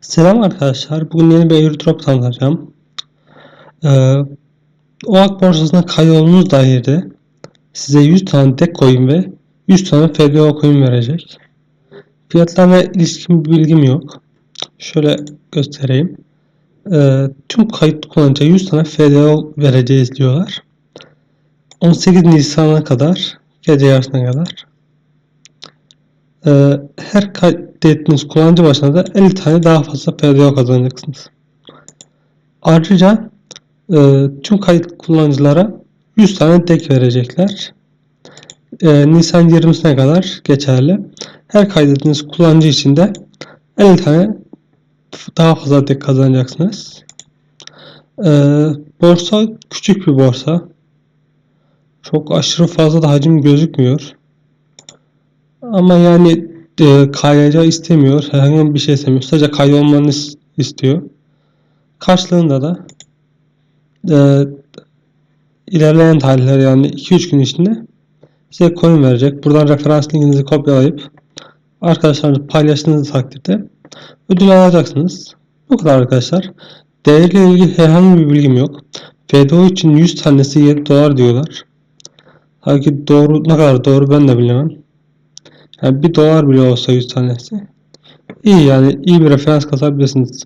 Selam arkadaşlar. Bugün yeni bir airdrop tanıtacağım. Ee, OAK borsasına kaydolduğunuz dairede size 100 tane DEC coin ve 100 tane FDO coin verecek. Fiyatlarla ilişkin bir bilgim yok. Şöyle göstereyim. Ee, tüm kayıt kullanıcıya 100 tane FDO vereceğiz diyorlar. 18 Nisan'a kadar, gece yarısına kadar. Ee, her kaydettiğiniz kullanıcı başına da 50 tane daha fazla PDO kazanacaksınız. Ayrıca e, tüm kayıt kullanıcılara 100 tane DEC verecekler. E, Nisan 20'sine kadar geçerli. Her kaydettiğiniz kullanıcı için de 50 tane daha fazla DEC kazanacaksınız. E, borsa küçük bir borsa. Çok aşırı fazla da hacim gözükmüyor. Ama yani e, KYC istemiyor. Herhangi bir şey istemiyor. Sadece kaydolmanı istiyor. Karşılığında da e, ilerleyen tarihler yani 2-3 gün içinde size coin verecek. Buradan referans linkinizi kopyalayıp arkadaşlarınızla paylaştığınız takdirde ödül alacaksınız. Bu kadar arkadaşlar. Değerle ilgili herhangi bir bilgim yok. FDO için 100 tanesi 7 dolar diyorlar. Halbuki doğru ne kadar doğru ben de bilemem. Yani 1 dolar bile olsa 100 tanesi. İyi yani iyi bir referans kasabilirsiniz.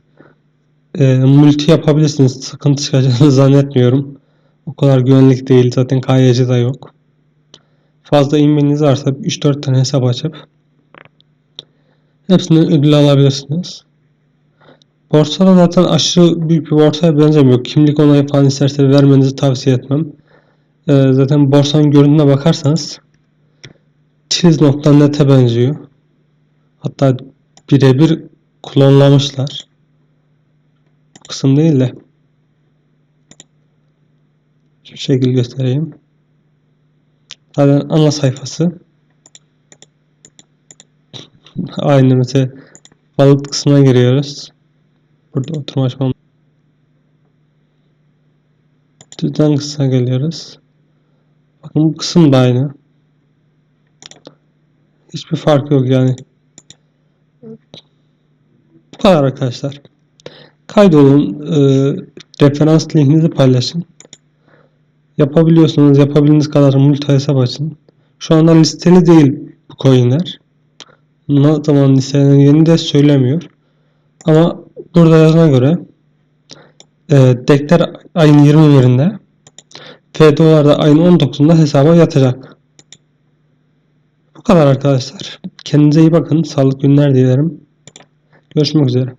E, multi yapabilirsiniz. Sıkıntı çıkacağını zannetmiyorum. O kadar güvenlik değil. Zaten KYC de yok. Fazla inmeniz varsa 3-4 tane hesap açıp hepsinden ödül alabilirsiniz. Borsada zaten aşırı büyük bir borsaya benzemiyor. Kimlik onayı falan isterse vermenizi tavsiye etmem. Ee, zaten borsanın görünümüne bakarsanız Çiz.net'e benziyor. Hatta birebir klonlamışlar. Bu kısım değil de şu şekil göstereyim. Zaten ana sayfası. Aynı mesela balık kısmına giriyoruz. Burada oturma açmam. Düzen kısmına geliyoruz. Bakın bu kısım da aynı. Hiçbir fark yok yani. Bu kadar arkadaşlar. Kaydolun. E, referans linkinizi paylaşın. Yapabiliyorsanız yapabildiğiniz kadar multi hesap açın. Şu anda listeli değil bu coinler. Ne zaman listeleneceğini de söylemiyor. Ama burada yazına göre e, dekler ayın 21'inde FDO'lar da ayın 19'unda hesaba yatacak. Bu kadar arkadaşlar. Kendinize iyi bakın. Sağlıklı günler dilerim. Görüşmek üzere.